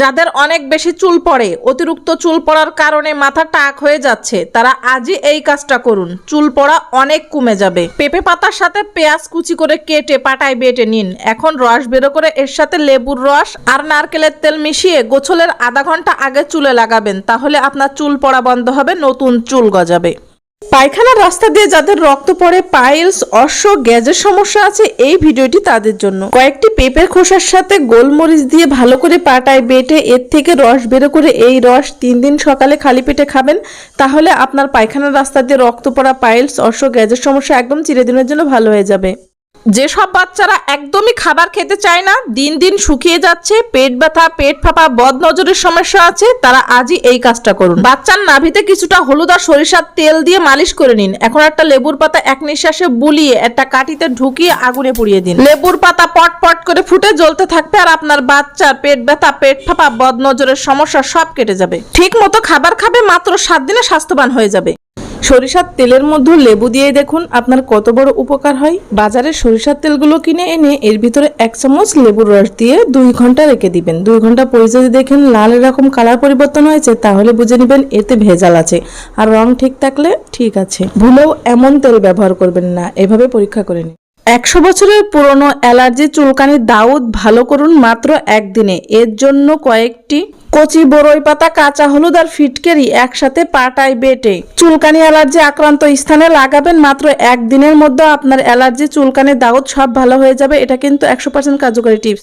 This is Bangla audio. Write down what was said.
যাদের অনেক বেশি চুল পড়ে, অতিরিক্ত চুল পড়ার কারণে মাথা টাক হয়ে যাচ্ছে, তারা আজই এই কাজটা করুন। চুল পড়া অনেক কমে যাবে। পেঁপে পাতার সাথে পেঁয়াজ কুচি করে কেটে পাটায় বেটে নিন। এখন রস বেরো করে এর সাথে লেবুর রস আর নারকেলের তেল মিশিয়ে গোছলের আধা ঘণ্টা আগে চুলে লাগাবেন, তাহলে আপনার চুল পড়া বন্ধ হবে, নতুন চুল গজাবে। পায়খানার রাস্তা দিয়ে যাদের রক্ত পড়ে, পাইলস, অশ্ব, গ্যাজের সমস্যা আছে, এই ভিডিওটি তাদের জন্য। কয়েকটি পেঁপের খোসার সাথে গোলমরিচ দিয়ে ভালো করে পাটায় বেটে, এর থেকে রস বের করে এই রস তিন দিন সকালে খালি পেটে খাবেন, তাহলে আপনার পায়খানার রাস্তা দিয়ে রক্ত পড়া, পাইলস, অশ্ব, গ্যাজের সমস্যা একদম চিরদিনের জন্য ভালো হয়ে যাবে। যেসব বাচ্চারা একদমই খাবার খেতে চায় না, দিন দিন শুকিয়ে যাচ্ছে, পেট ব্যথা, পেট ফাঁপা বদ নজরের সমস্যা আছে, তারা আজই এই কাজটা করুন। বাচ্চার নাভিতে কিছুটা হলুদ আর সরিষার তেল দিয়ে মালিশ করে নিন। এখন একটা লেবুর পাতা এক নিঃশ্বাসে বুলিয়ে একটা কাঠিতে ঢুকিয়ে আগুনে পুড়িয়ে দিন। লেবুর পাতা পট পট করে ফুটে জ্বলতে থাকবে আর আপনার বাচ্চার পেট ব্যথা, পেট ফাঁপা বদ নজরের সমস্যা সব কেটে যাবে। ঠিক মতো খাবার খাবে মাত্র সাত দিনে স্বাস্থ্যবান হয়ে যাবে। সরিষার তেলের মধ্যে লেবু দিয়ে দেখুন, আপনার কত বড় উপকার হয়। বাজারে সরিষার তেলগুলো কিনে এনে এর ভিতরে এক চামচ লেবুর রস দিয়ে দুই ঘণ্টা রেখে দিবেন। দুই ঘণ্টা পরে যদি দেখেন লাল এরকম কালার পরিবর্তন হয়েছে, তাহলে বুঝে নেবেন এতে ভেজাল আছে। আর রং ঠিক থাকলে ঠিক আছে। ভুলেও এমন তেল ব্যবহার করবেন না। এভাবে পরীক্ষা করে নিন। একশো বছরের পুরনো অ্যালার্জি চুলকানি দাউদ ভালো করুন মাত্র একদিনে। এর জন্য কয়েকটি কচি বরই পাতা, কাঁচা হলুদ আর ফিটকেরি একসাথে পাটায় বেটে। চুলকানি অ্যালার্জি আক্রান্ত স্থানে লাগাবেন মাত্র একদিনের মধ্যে। আপনার অ্যালার্জি, চুলকানি, দাউদ সব ভালো হয়ে যাবে। এটা কিন্তু একশো পার্সেন্ট কার্যকরী টিপস